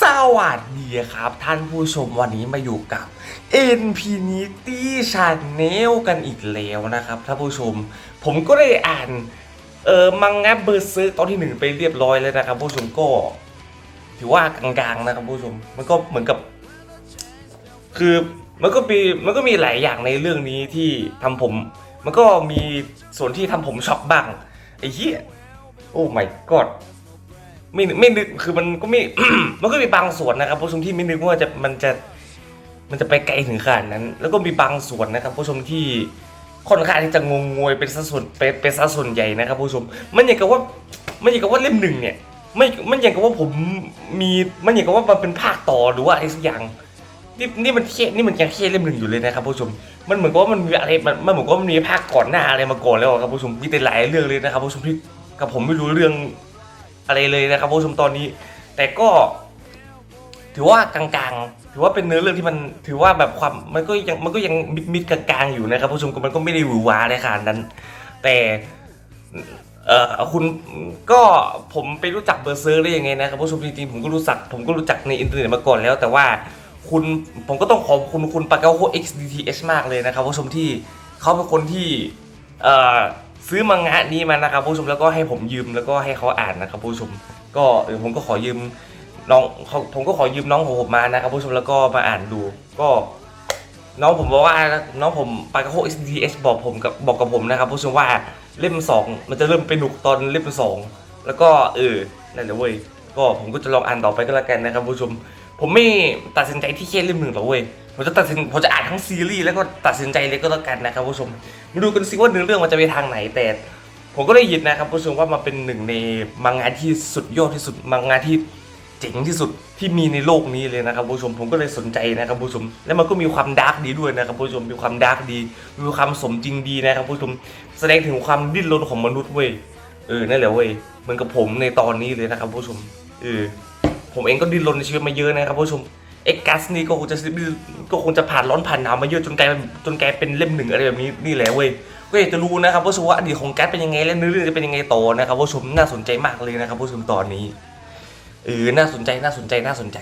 สวัสดีครับ ท่านผู้ชมวันนี้มาอยู่กับ Infinity Channel กันอีกแล้วนะครับท่านผู้ชม ผมก็ได้อ่านเออมังงะเบอร์ซึตอนที่หนึ่งไปเรียบร้อยแล้วนะครับผู้ชมก็ ถือว่ากลางๆนะครับผู้ชม มันก็เหมือนกับ คือมันก็มีมันก็มีหลายอย่างในเรื่องนี้ที่ทำผม มันก็มีส่วนที่ทำผมช็อกบ้างไอ้เหี้ยโอ้ my god ไม่นึกไม่นึกคือมันก็ไม่ มันก็มีบางส่วนนะครับผู้ชมที่ไม่นึกว่าจะมันจะมันจะไปไกลถึงขนาดนั้น แล้วก็มีบางส่วนนะครับผู้ชมที่ค่อนข้างที่จะงงงวยเป็นสัดส่วนเป็นเป็นสัดส่วนใหญ่นะครับผู้ชม มันอย่างกับว่ามันอย่างกับว่าเล่มหนึ่งเนี่ยไม่มันอย่างกับว่าผมมีมันอย่างกับว่ามันเป็นภาคต่อหรือว่าอะไรสักอย่างนี่นี่มันแค่นี่มันยังแค่เล่มหนึ่งอยู่เลยนะครับผู้ชม มันเหมือนกับว่ามันมีอะไรมันมันเหมือนกับว่ามันมีภาคก่อนหน้าอะไรมาก่อนแล้วอะครับผู้ชมมีแต่หลายเรื่องเลยนะครับผู้ชมที่กับผมไม่รู้เรื่อง อะไรเลยนะครับผู้ชมตอนนี้ แต่ก็ ถือว่ากลางๆ ถือว่าเป็นเนื้อเรื่องที่มันถือว่าแบบความมันก็ยังมันก็ยังมิดมิดๆกลางๆอยู่นะครับผู้ชมก็มันก็ไม่ได้หวือหวาเลยขนาดนั้น แต่เออคุณก็ผมไปรู้จักเบอร์เซอร์ได้ยังไงนะครับผู้ชมจริงๆผมก็รู้จักผมก็รู้จักในอินเทอร์เน็ตมาก่อนแล้ว แต่ว่าคุณผมก็ต้องขอบคุณคุณปากาโฮ XDTH มากเลยนะครับผู้ชมที่เขาเป็นคนที่เอ่อ ซื้อมังงะนี้มานะครับผู้ชมแล้วก็ให้ผมยืมแล้วก็ให้เขาอ่านนะครับผู้ชม ก็เออผมก็ขอยืมน้องเขาผมก็ขอยืมน้องของผมมานะครับผู้ชมแล้วก็มาอ่านดู ก็ น้องผมบอกว่าน้องผมปากาโฮ XDTH บอกผมกับบอกกับผมนะครับผู้ชมว่าเล่มสองมันจะเริ่มไปหนุกตอนเล่มสองแล้วก็เออนั่นแหละเว้ยก็ผมก็จะลองอ่านต่อไปก็แล้วกันนะครับผู้ชม ผมไม่ตัดสินใจที่แค่เล่มหนึ่งหรอกเว้ยผมจะตัดสินผมจะอ่านทั้งซีรีส์แล้วก็ตัดสินใจเลยก็แล้วกันนะครับผู้ชมมาดูกันสิว่าเนื้อเรื่องมันจะไปทางไหนแต่ผมก็ได้ยินนะครับผู้ชมว่ามันเป็นหนึ่งในมังงะที่สุดยอดที่สุดมังงะที่เจ๋งที่สุดที่มีในโลกนี้เลยนะครับผู้ชมผมก็เลยสนใจนะครับผู้ชมแล้วมันก็มีความดาร์กดีด้วยนะครับผู้ชมมีความดาร์กดี มีความสมจริงดีนะครับผู้ชมแสดงถึงความดิ้นรนของมนุษย์เว้ยเออนั่นแหละเว้ยเหมือนกับผมในตอนนี้เลยนะครับผู้ชมเออ ผมเองก็ดิ้นรนในชีวิตมาเยอะนะครับผู้ชมเอ็กกัสนี่ก็คงจะก็คงจะผ่านร้อนผ่านหนาวมาเยอะจนกลายจนกลายเป็นเล่มหนึ่งอะไรแบบนี้นี่แหละเว้ยก็อยากจะรู้นะครับผู้ชมว่าอดีตของแก๊สเป็นยังไงและเนื้อเรื่องจะเป็นยังไงต่อนะครับผู้ชมน่าสนใจมากเลยนะครับผู้ชมตอนนี้เออน่าสนใจน่าสนใจน่าสนใจ